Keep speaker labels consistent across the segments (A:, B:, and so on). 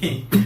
A: Hey.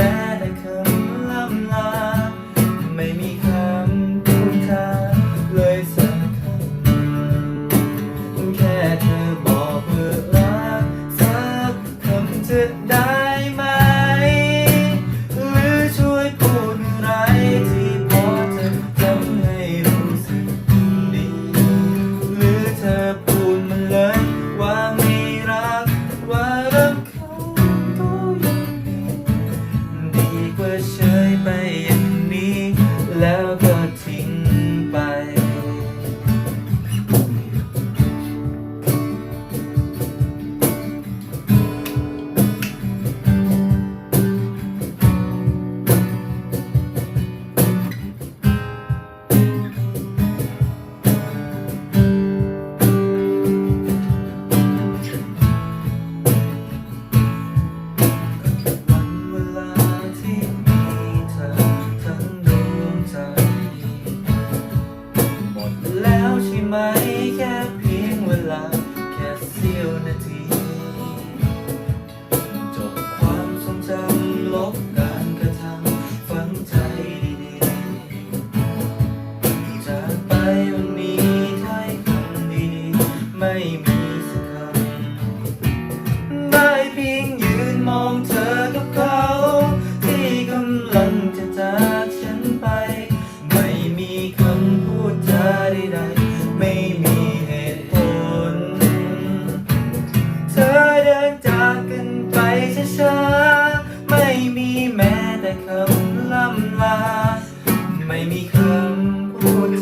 B: มี Christian. unity.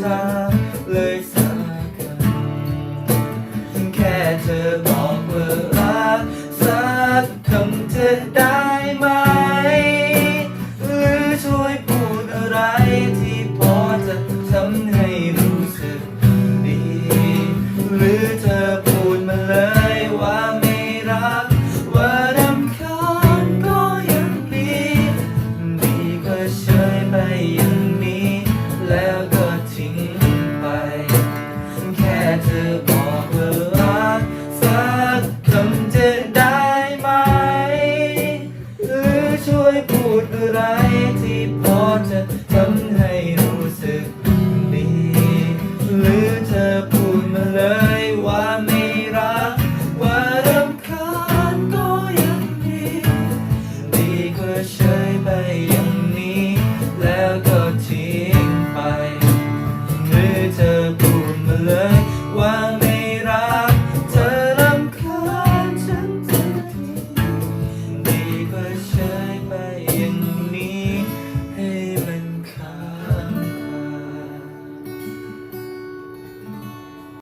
B: ซะเลยซะกันแค่เธอบอกว่ารักสักคำเธอได้ ดอะไรที่พอจะทำให้รู้สึกดี หรือเธอพูดมาเลยว่าไม่รัก ว่ารำคาญก็ยังดี ดีกว่าเฉยไปอย่างนี้ แล้วก็ทิ้งไป หรือเธอพูดมาเลยว่า